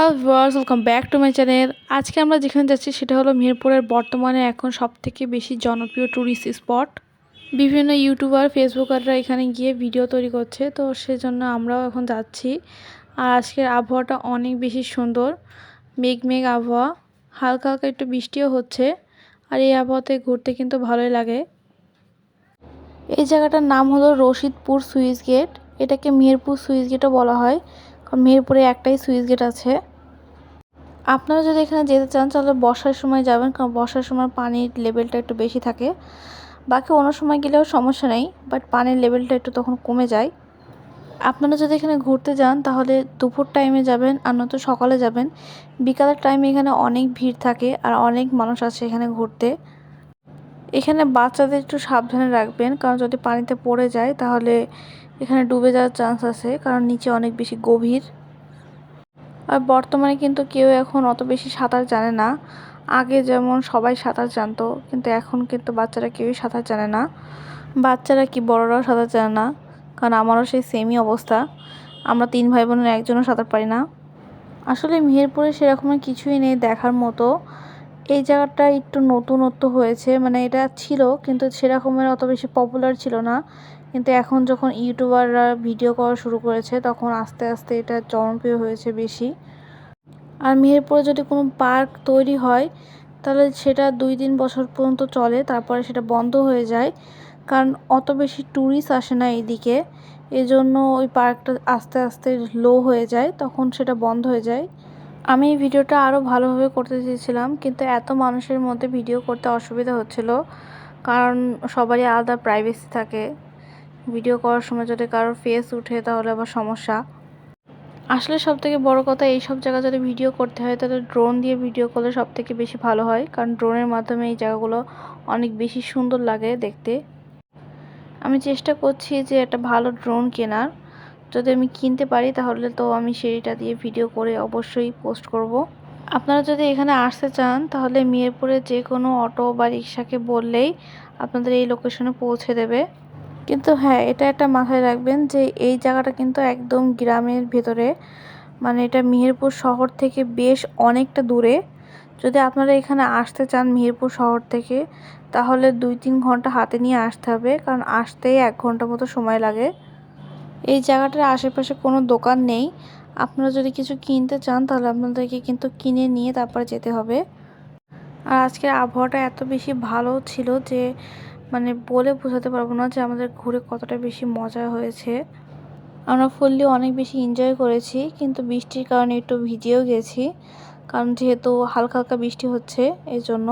Hello viewers, welcome back to my channel. আজকে আমরা যেখানে যাচ্ছি সেটা হলো মিরপুরের বর্তমানে এখন সবথেকে বেশি জনপ্রিয় ট্যুরিস্ট স্পট বিভিন্ন ইউটিউবার ফেসবুকাররা এখানে গিয়ে ভিডিও তৈরি করছে, তো সেজন্য আমরাও এখন যাচ্ছি। আর আজকের আবহাওয়াটা অনেক বেশি সুন্দর, মেঘ মেঘ আবহাওয়া, হালকা হালকা একটু বৃষ্টিও হচ্ছে, আর এই আবহাওয়াতে ঘুরতে কিন্তু ভালোই লাগে। এই জায়গাটার নাম হলো রশিদপুর সুইচ গেট, এটাকে মেহেরপুর সুইচ গেটও বলা হয়, কারণ মেহেরপুরে একটাই সুইচ গেট আছে। আপনারা যদি এখানে যেতে চান, তাহলে বর্ষার সময় যাবেন, কারণ বর্ষার সময় পানির লেভেলটা একটু বেশি থাকে। বাকি অন্য সময় গেলেও সমস্যা নেই বাট পানির লেভেলটা একটু তখন কমে যায়। আপনারা যদি এখানে ঘুরতে যান, তাহলে দুপুর টাইমে যাবেন আর নয়তো সকালে যাবেন। বিকালের টাইমে এখানে অনেক ভিড় থাকে আর অনেক মানুষ আছে এখানে ঘুরতে। এখানে বাচ্চাদের একটু সাবধানে রাখবেন, কারণ যদি পানিতে পড়ে যায়, তাহলে এখানে ডুবে যাওয়ার চান্স আছে, কারণ নিচে অনেক বেশি গভীর। আর বর্তমানে কিন্তু কেউ এখন অত বেশি সাঁতার জানে না। আগে যেমন সবাই সাঁতার জানতো, কিন্তু এখন কিন্তু বাচ্চারা কেউই সাঁতার জানে না। বাচ্চারা কি বড়রাও সাঁতার জানে না, কারণ আমারও সেই সেমই অবস্থা। আমরা তিন ভাই বোনের একজনও সাঁতার পারি না। আসলে মেহেরপুরে সেরকম কিছুই নেই দেখার মতো। এই জায়গাটা একটু নতুনত্ব হয়েছে মানে এটা ছিল, কিন্তু সেরকমের অত বেশি পপুলার ছিল না। কিন্তু এখন যখন ইউটিউবাররা ভিডিও করা শুরু করেছে, তখন আস্তে আস্তে এটা জনপ্রিয় হয়েছে বেশি। আর মেহেরপুরে যদি কোনো পার্ক তৈরি হয়, তাহলে সেটা দুই তিন বছর পর্যন্ত চলে, তারপরে সেটা বন্ধ হয়ে যায়। কারণ অত বেশি ট্যুরিস্ট আসে না এইদিকে। এজন্য ওই পার্কটা আস্তে আস্তে লো হয়ে যায়, তখন সেটা বন্ধ হয়ে যায়। আমি এই ভিডিওটা আরও ভালোভাবে করতে চেয়েছিলাম, কিন্তু এত মানুষের মধ্যে ভিডিও করতে অসুবিধা হচ্ছিল। কারণ সবারই আলাদা প্রাইভেসি থাকে। ভিডিও করার সময় যদি কারোর ফেস উঠে, তাহলে আবার সমস্যা। আসলে সব থেকে বড়ো কথা এই সব জায়গা যদি ভিডিও করতে হয়, তাহলে ড্রোন দিয়ে ভিডিও করলে সব থেকে বেশি ভালো হয়। কারণ ড্রোনের মাধ্যমে এই জায়গাগুলো অনেক বেশি সুন্দর লাগে দেখতে। আমি চেষ্টা করছি যে একটা ভালো ড্রোন কেনার। যদি আমি কিনতে পারি, তাহলে তো আমি সেইটা দিয়ে ভিডিও করে অবশ্যই পোস্ট করব। আপনারা যদি এখানে আসতে চান, তাহলে মিরপুরে যে কোনো অটো বা রিক্সাকে বললেই আপনাদের এই লোকেশনে পৌঁছে দেবে। কিন্তু হ্যাঁ এটা একটা মাথায় রাখবেন যে এই জায়গাটা কিন্তু একদম গ্রামের ভেতরে। মানে এটা মেহেরপুর শহর থেকে বেশ অনেকটা দূরে। যদি আপনারা এখানে আসতে চান মেহেরপুর শহর থেকে, তাহলে দুই তিন ঘণ্টা হাতে নিয়ে আসতে হবে, কারণ আসতেই এক ঘণ্টা মতো সময় লাগে। এই জায়গাটার আশেপাশে কোনো দোকান নেই। আপনারা যদি কিছু কিনতে চান, তাহলে আপনাদেরকে কিন্তু কিনে নিয়ে তারপরে যেতে হবে। আর আজকের আবহাওয়াটা এত বেশি ভালো ছিল যে মানে বলে বোঝাতে পারব না যে আমাদের ঘুরে কতটা বেশি মজা হয়েছে। আমরা ফুললি অনেক বেশি এনজয় করেছি, কিন্তু বৃষ্টির কারণে একটু ভিজেও গেছি, কারণ যেহেতু হালকা হালকা বৃষ্টি হচ্ছে এই জন্য